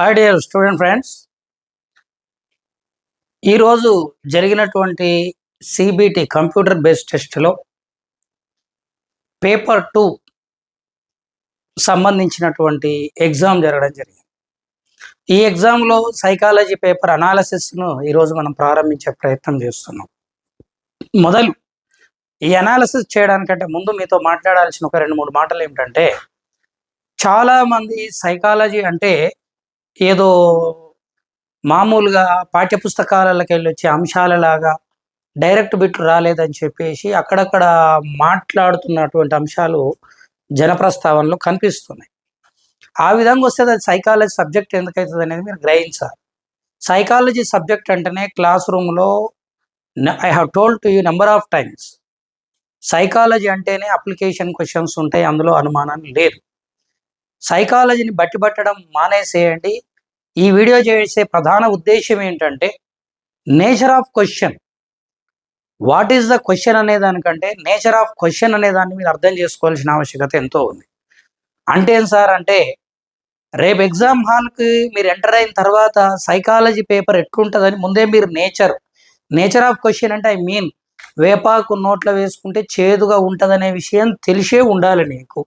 Hi dear student friends ఈరోజు జరిగినటువంటి CBT computer based టెస్ట్లో పేపర్ టూ సంబంధించినటువంటి ఎగ్జామ్ జరగడం జరిగింది. ఈ ఎగ్జామ్లో సైకాలజీ పేపర్ అనాలసిస్ను ఈరోజు మనం ప్రారంభించే ప్రయత్నం చేస్తున్నాం. మొదలు ఈ అనాలిసిస్ చేయడానికంటే ముందు మీతో మాట్లాడాల్సిన ఒక రెండు మూడు మాటలు ఏమిటంటే చాలామంది సైకాలజీ అంటే ఏదో మామూలుగా పాఠ్యపుస్తకాలకి వెళ్ళి వచ్చే అంశాలలాగా డైరెక్ట్ బిట్ రాలేదని చెప్పేసి అక్కడక్కడ మాట్లాడుతున్నటువంటి అంశాలు జనప్రస్తావనలో కనిపిస్తున్నాయి. ఆ విధంగా వస్తే అది సైకాలజీ సబ్జెక్ట్ ఎందుకవుతుంది అనేది మీరు గ్రహించాలి. సైకాలజీ సబ్జెక్ట్ అంటేనే క్లాస్ రూమ్లో I have told to you number of times psychology అంటేనే అప్లికేషన్ క్వశ్చన్స్ ఉంటాయి అందులో అనుమానం లేదు సైకాలజీని బట్టి పట్టడం మానేసేయండి ఈ వీడియో చేసే ప్రధాన ఉద్దేశం ఏంటంటే nature of question what is the question అనే దానికంటే నేచర్ ఆఫ్ క్వశ్చన్ అనే దాన్ని మీరు అర్థం చేసుకోవాల్సిన ఆవశ్యకత ఎంతో ఉంది. అంటే ఏం సార్ అంటే రేపు ఎగ్జామ్ హాల్కి మీరు ఎంటర్ అయిన తర్వాత సైకాలజీ పేపర్ ఎట్లుంటుందని ముందే మీరు నేచర్ నేచర్ ఆఫ్ క్వశ్చన్ అంటే ఐ మీన్ వేపాకు నోట్లో వేసుకుంటే చేదుగా ఉంటుందనే విషయం తెలిసే ఉండాలి నీకు.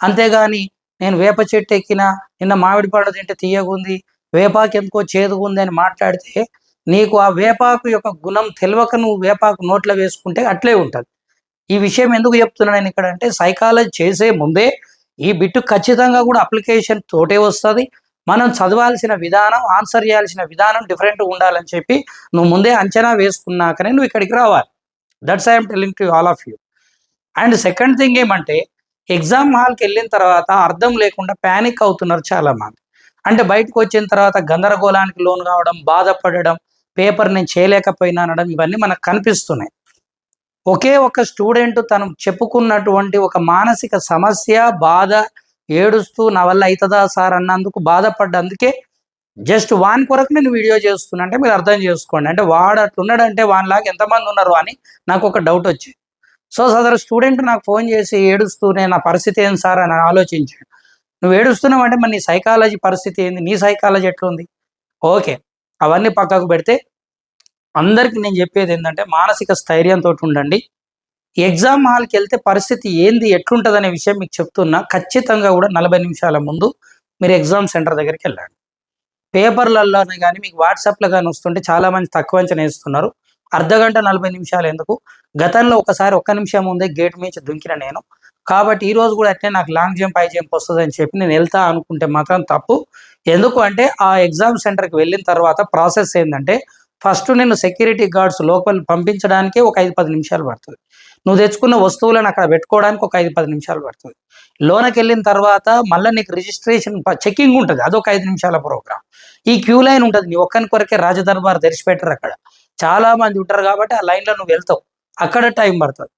అంతేగాని నేను వేప చెట్టు ఎక్కిన నిన్న మామిడి పండు తింటే తీయగుంది వేపాకు ఎందుకో చేదుగా ఉందని మాట్లాడితే నీకు ఆ వేపాకు యొక్క గుణం తెలియక నువ్వు వేపాకు నోట్లో వేసుకుంటే అట్లే ఉంటుంది. ఈ విషయం ఎందుకు చెప్తున్నాను నేను ఇక్కడ అంటే సైకాలజీ చేసే ముందే ఈ బిట్టు ఖచ్చితంగా కూడా అప్లికేషన్ తోటే వస్తుంది. మనం చదవాల్సిన విధానం ఆన్సర్ చేయాల్సిన విధానం డిఫరెంట్ ఉండాలని చెప్పి నువ్వు ముందే అంచనా వేసుకున్నాకనే నువ్వు ఇక్కడికి రావాలి. That's I'm telling to all of you and second thing ఏమంటే ఎగ్జామ్ హాల్కి వెళ్ళిన తర్వాత అర్థం లేకుండా ప్యానిక్ అవుతున్నారు చాలామంది. అంటే బయటకు వచ్చిన తర్వాత గందరగోళానికి లోన్ కావడం బాధపడడం పేపర్ నేను చేయలేకపోయినా అనడం ఇవన్నీ మనకు కనిపిస్తున్నాయి. ఒకే ఒక స్టూడెంట్ తను చెప్పుకున్నటువంటి ఒక మానసిక సమస్య బాధ ఏడుస్తూ నా వల్ల అవుతుందా సార్ అన్నందుకు బాధపడ్డందుకే జస్ట్ వాని కొరకు నేను వీడియో చేస్తున్నా. అంటే మీరు అర్థం చేసుకోండి. అంటే వాడు అట్లున్నాడంటే వానిలాగా ఎంతమంది ఉన్నారు అని నాకు ఒక డౌట్ వచ్చింది సో సదరు స్టూడెంట్ నాకు ఫోన్ చేసి ఏడుస్తూనే నా పరిస్థితి ఏం సార్ అని ఆలోచించాడు. నువ్వు ఏడుస్తున్నావు అంటే మరి నీ సైకాలజీ పరిస్థితి ఏంది? నీ సైకాలజీ ఎట్లుంది? ఓకే. అవన్నీ పక్కకు పెడితే అందరికీ నేను చెప్పేది ఏంటంటే మానసిక స్థైర్యంతో ఉండండి. ఎగ్జామ్ హాల్కి వెళ్తే పరిస్థితి ఏంది? ఎట్లుంటుంది అనే విషయం మీకు చెప్తున్నా. ఖచ్చితంగా కూడా నలభై నిమిషాల ముందు మీరు ఎగ్జామ్ సెంటర్ దగ్గరికి వెళ్ళండి. పేపర్లలోనే కానీ మీకు వాట్సాప్లో కానీ వస్తుంటే చాలామంది తక్కువ అంచనా వేస్తున్నారు. అర్ధ గంట నలభై నిమిషాలు ఎందుకు? గతంలో ఒకసారి ఒక్క నిమిషం ముందే గేట్ మీద దుంకిన నేను. కాబట్టి ఈ రోజు కూడా అట్లే నాకు లాంగ్ జంప్ హై జంప్ వస్తుంది అని చెప్పి నేను వెళ్తా అనుకుంటే మాత్రం తప్పు. ఎందుకు అంటే ఆ ఎగ్జామ్ సెంటర్కి వెళ్ళిన తర్వాత ప్రాసెస్ ఏంటంటే ఫస్ట్ నేను సెక్యూరిటీ గార్డ్స్ లోపల పంపించడానికి ఒక ఐదు పది నిమిషాలు పడుతుంది. నువ్వు తెచ్చుకున్న వస్తువులను అక్కడ పెట్టుకోవడానికి ఒక ఐదు పది నిమిషాలు పడుతుంది. లోనకి వెళ్ళిన తర్వాత మళ్ళీ నీకు రిజిస్ట్రేషన్ చెకింగ్ ఉంటుంది. అదొక ఐదు నిమిషాల ప్రోగ్రామ్ ఈ క్యూ లైన్ ఉంటుంది. నీ ఒక్కని కొరకే రాజదర్బార్ తెరిచిపెట్టరు అక్కడ. చాలా మంది ఉంటారు కాబట్టి ఆ లైన్లో నువ్వు వెళ్తావు. అక్కడ టైం పడుతుంది.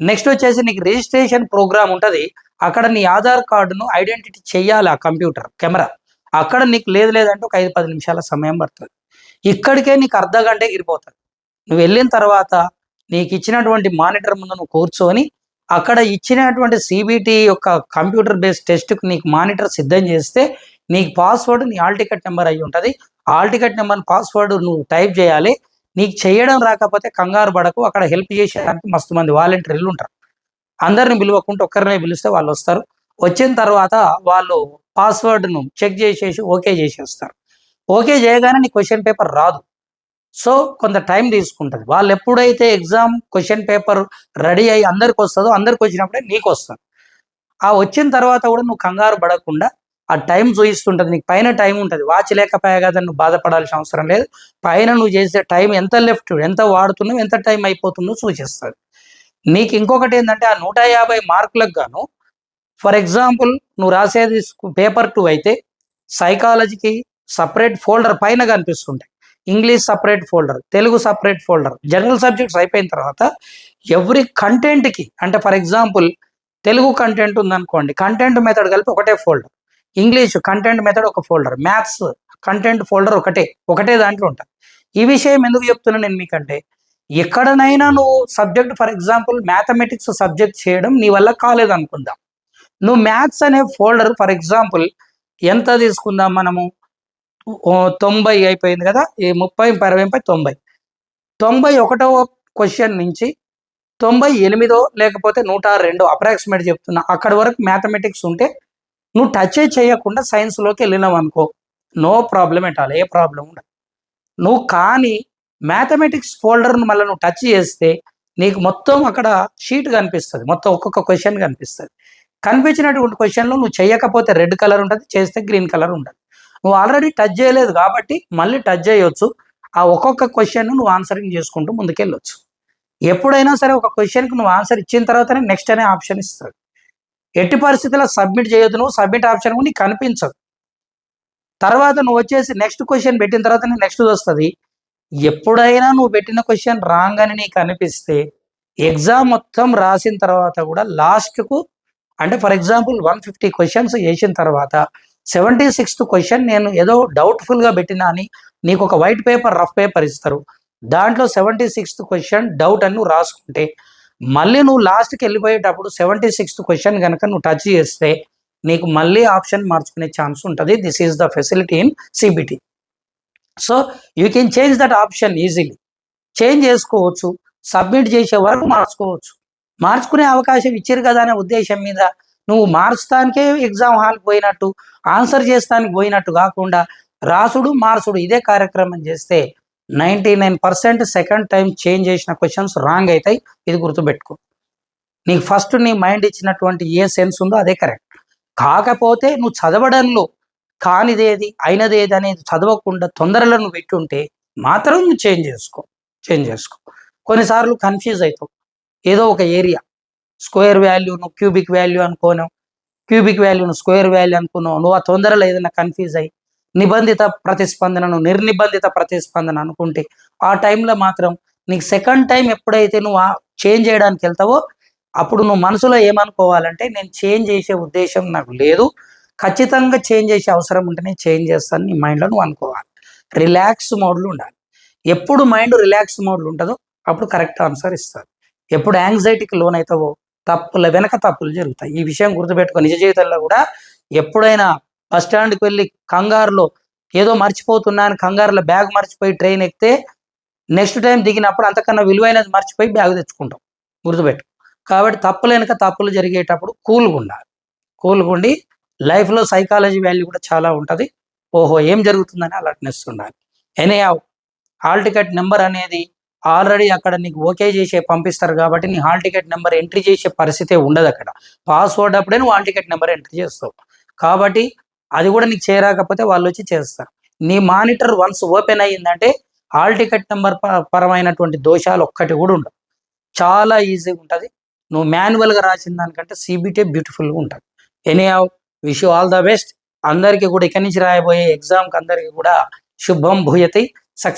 నెక్స్ట్ వచ్చేసి నీకు రిజిస్ట్రేషన్ ప్రోగ్రామ్ ఉంటుంది. అక్కడ నీ ఆధార్ కార్డును ఐడెంటిటీ చేయాలి ఆ కంప్యూటర్ కెమెరా. అక్కడ నీకు లేదు లేదంటే ఒక ఐదు పది నిమిషాల సమయం పడుతుంది. ఇక్కడికే నీకు అర్ధ గంటే ఎగిరిపోతుంది నువ్వు వెళ్ళిన తర్వాత నీకు ఇచ్చినటువంటి మానిటర్ ముందు నువ్వు కూర్చొని అక్కడ ఇచ్చినటువంటి సిబిటి యొక్క కంప్యూటర్ బేస్డ్ టెస్ట్కి నీకు మానిటర్ సిద్ధం చేస్తే నీకు పాస్వర్డ్ నీ ఆల్ టికెట్ నెంబర్ అయి ఉంటుంది. ఆల్ టికెట్ నెంబర్ పాస్వర్డ్ నువ్వు టైప్ చేయాలి. నీకు చేయడం రాకపోతే కంగారు పడకు అక్కడ హెల్ప్ చేసేదానికి మస్తు మంది వాలంటీర్లు ఉంటారు. అందరిని పిలవకుండా ఒక్కరినే పిలిస్తే వాళ్ళు వస్తారు. వచ్చిన తర్వాత వాళ్ళు పాస్వర్డ్ను చెక్ చేసేసి ఓకే చేసేస్తారు. ఓకే చేయగానే నీ క్వశ్చన్ పేపర్ రాదు. సో కొంత టైం తీసుకుంటుంది. వాళ్ళు ఎప్పుడైతే ఎగ్జామ్ క్వశ్చన్ పేపర్ రెడీ అయ్యి అందరికి వస్తుందో అందరికి వచ్చినప్పుడే నీకు వస్తుంది. ఆ వచ్చిన తర్వాత కూడా నువ్వు కంగారు పడకుండా ఆ టైం చూయిస్తుంటుంది నీకు పైన టైం ఉంటుంది. వాచ్ లేకపోయా కదా నువ్వు బాధపడాల్సిన అవసరం లేదు. పైన నువ్వు చేసే టైం ఎంత లెఫ్ట్ ఎంత వాడుతున్నావు ఎంత టైం అయిపోతుందో సూచిస్తుంది నీకు ఇంకొకటి ఏంటంటే ఆ నూట యాభై మార్కులకు గాను ఫర్ ఎగ్జాంపుల్ నువ్వు రాసేది పేపర్ టూ అయితే సైకాలజీకి సపరేట్ ఫోల్డర్ పైన కనిపిస్తుంటాయి. English separate folder Telugu separate folder general subjects అయిపోయిన తర్వాత ఎవ్రీ కంటెంట్కి అంటే ఫర్ ఎగ్జాంపుల్ తెలుగు కంటెంట్ ఉందనుకోండి కంటెంట్ మెథడ్ కలిపి ఒకటే ఫోల్డర్. ఇంగ్లీష్ కంటెంట్ మెథడ్ ఒక ఫోల్డర్ మ్యాథ్స్ కంటెంట్ ఫోల్డర్ ఒకటే ఒకటే దాంట్లో ఉంటుంది ఈ విషయం ఎందుకు చెప్తున్నా నేను మీకంటే ఎక్కడనైనా నువ్వు subject for example mathematics subject చేయడం నీ వల్ల కాలేదు అనుకుందాం నువ్వు మ్యాథ్స్ అనే ఫోల్డర్ ఫర్ ఎగ్జాంపుల్ ఎంత తీసుకుందాం మనము? తొంభై అయిపోయింది కదా? ఈ ముప్పై అరవై ముప్పై తొంభై. తొంభై ఒకటవ క్వశ్చన్ నుంచి తొంభై ఎనిమిదో లేకపోతే నూట రెండు అప్రాక్సిమేట్ చెప్తున్నా. అక్కడ వరకు మ్యాథమెటిక్స్ ఉంటే నువ్వు టచ్ చేయకుండా సైన్స్లోకి వెళ్ళినావు అనుకో నో ప్రాబ్లం ఎట్ ఆల్ ఏ ప్రాబ్లం ఉండదు. నువ్వు కానీ మ్యాథమెటిక్స్ ఫోల్డర్ను మళ్ళీ నువ్వు టచ్ చేస్తే నీకు మొత్తం అక్కడ షీట్ కనిపిస్తుంది మొత్తం ఒక్కొక్క క్వశ్చన్ కనిపిస్తుంది. కనిపించినటువంటి క్వశ్చన్లో నువ్వు చేయకపోతే రెడ్ కలర్ ఉంటుంది చేస్తే గ్రీన్ కలర్ ఉంటుంది. నువ్వు ఆల్రెడీ టచ్ చేయలేదు కాబట్టి మళ్ళీ టచ్ చేయొచ్చు. ఆ ఒక్కొక్క క్వశ్చన్ నువ్వు ఆన్సరింగ్ చేసుకుంటూ ముందుకెళ్ళొచ్చు. ఎప్పుడైనా సరే ఒక క్వశ్చన్కి నువ్వు ఆన్సర్ ఇచ్చిన తర్వాతనే నెక్స్ట్ అనే ఆప్షన్ ఇస్తాడు. ఎట్టి పరిస్థితుల్లో సబ్మిట్ చేయొద్దు నువ్వు సబ్మిట్ ఆప్షన్ నీకు కనిపించదు. తర్వాత నువ్వు వచ్చేసి నెక్స్ట్ క్వశ్చన్ పెట్టిన తర్వాత నెక్స్ట్ వస్తుంది. ఎప్పుడైనా నువ్వు పెట్టిన క్వశ్చన్ రాంగ్ అని నీకు అనిపిస్తే ఎగ్జామ్ మొత్తం రాసిన తర్వాత కూడా లాస్ట్కు అంటే for example one fifty questions వేసిన తర్వాత సెవెంటీ సిక్స్త్ క్వశ్చన్ నేను ఏదో డౌట్ఫుల్గా పెట్టినా అని నీకు ఒక వైట్ పేపర్ రఫ్ పేపర్ ఇస్తారు. దాంట్లో సెవెంటీ సిక్స్త్ క్వశ్చన్ డౌట్ అని నువ్వు రాసుకుంటే మళ్ళీ నువ్వు లాస్ట్కి వెళ్ళిపోయేటప్పుడు సెవెంటీ సిక్స్త్ క్వశ్చన్ కనుక నువ్వు టచ్ చేస్తే నీకు మళ్ళీ ఆప్షన్ మార్చుకునే ఛాన్స్ ఉంటుంది. This is the facility in CBT so you can change that option easily change చేసుకోవచ్చు. సబ్మిట్ చేసే వరకు మార్చుకోవచ్చు. మార్చుకునే అవకాశం ఇచ్చారు కదా అనే ఉద్దేశం మీద నువ్వు మార్చడానికే ఎగ్జామ్ హాల్ పోయినట్టు ఆన్సర్ చేస్తానికి పోయినట్టు కాకుండా రాసుడు మార్చుడు ఇదే కార్యక్రమం చేస్తే ninety nine percent second time change చేసిన క్వశ్చన్స్ రాంగ్ అవుతాయి. ఇది గుర్తుపెట్టుకో. నీకు ఫస్ట్ నీ మైండ్ ఇచ్చినటువంటి ఏ సెన్స్ ఉందో అదే కరెక్ట్. కాకపోతే నువ్వు చదవడంలో కానిదేది అయినదేది అనేది చదవకుండా తొందరలో నువ్వు పెట్టుంటే మాత్రం నువ్వు చేంజ్ చేసుకో చేంజ్ చేసుకో. కొన్నిసార్లు కన్ఫ్యూజ్ అవుతావు. ఏదో ఒక ఏరియా స్క్వేర్ వాల్యూను క్యూబిక్ వాల్యూ అనుకోను క్యూబిక్ వాల్యూను స్క్వేర్ వాల్యూ అనుకున్నావు నువ్వు ఆ తొందరలో ఏదైనా కన్ఫ్యూజ్ అయ్యి నిబంధిత ప్రతిస్పందనను నిర్నిబంధిత ప్రతిస్పందన అనుకుంటే ఆ టైంలో మాత్రం నీకు సెకండ్ టైం ఎప్పుడైతే నువ్వు చేంజ్ చేయడానికి వెళ్తావో అప్పుడు నువ్వు మనసులో ఏమనుకోవాలంటే నేను చేంజ్ చేసే ఉద్దేశం నాకు లేదు. ఖచ్చితంగా చేంజ్ చేసే అవసరం ఉంటే నేను చేంజ్ చేస్తాను నీ మైండ్లో నువ్వు అనుకోవాలి. రిలాక్స్ మోడ్లో ఉండాలి. ఎప్పుడు మైండ్ రిలాక్స్ మోడ్లో ఉంటుందో అప్పుడు కరెక్ట్ ఆన్సర్ ఇస్తారు. ఎప్పుడు యాంగ్జైటీకి లోన్ అవుతావో తప్పుల వెనక తప్పులు జరుగుతాయి. ఈ విషయం గుర్తుపెట్టుకో. నిజ జీవితంలో కూడా ఎప్పుడైనా బస్ స్టాండ్కి వెళ్ళి కంగారులో ఏదో మర్చిపోతున్నాను కంగారులో బ్యాగ్ మర్చిపోయి ట్రైన్ ఎక్కితే నెక్స్ట్ టైం దిగినప్పుడు అంతకన్నా విలువైనది మర్చిపోయి బ్యాగ్ తెచ్చుకుంటాం గుర్తుపెట్టు కాబట్టి తప్పులు వెనక తప్పులు జరిగేటప్పుడు కూల్గా ఉండాలి. కూల్గా ఉండి లైఫ్లో సైకాలజీ వాల్యూ కూడా చాలా ఉంటుంది. ఓహో ఏం జరుగుతుందని అలర్ట్నెస్ ఉండాలి ఎనీ హాల్ టికెట్ నెంబర్ అనేది ఆల్రెడీ అక్కడ నీకు ఓకే చేసే పంపిస్తారు కాబట్టి నీ హాల్ టికెట్ నెంబర్ ఎంట్రీ చేసే పరిస్థితి ఉండదు అక్కడ. పాస్వర్డ్ అప్పుడే నువ్వు హాల్ టికెట్ నెంబర్ ఎంట్రీ చేస్తావు. కాబట్టి అది కూడా నీకు చేరాకపోతే వాళ్ళు వచ్చి చేస్తారు నీ మానిటర్ వన్స్ ఓపెన్ అయ్యిందంటే హాల్ టికెట్ నెంబర్ పరమైనటువంటి దోషాలు ఒక్కటి కూడా ఉండవు. చాలా ఈజీగా ఉంటుంది. నువ్వు మాన్యువల్గా రాసిన దానికంటే సిబిటే బ్యూటిఫుల్గా ఉంటుంది. Anyhow wish you all the best అందరికీ కూడా ఇక్కడి నుంచి రాయబోయే ఎగ్జామ్కి అందరికీ కూడా శుభం భూయతి. సక్సెస్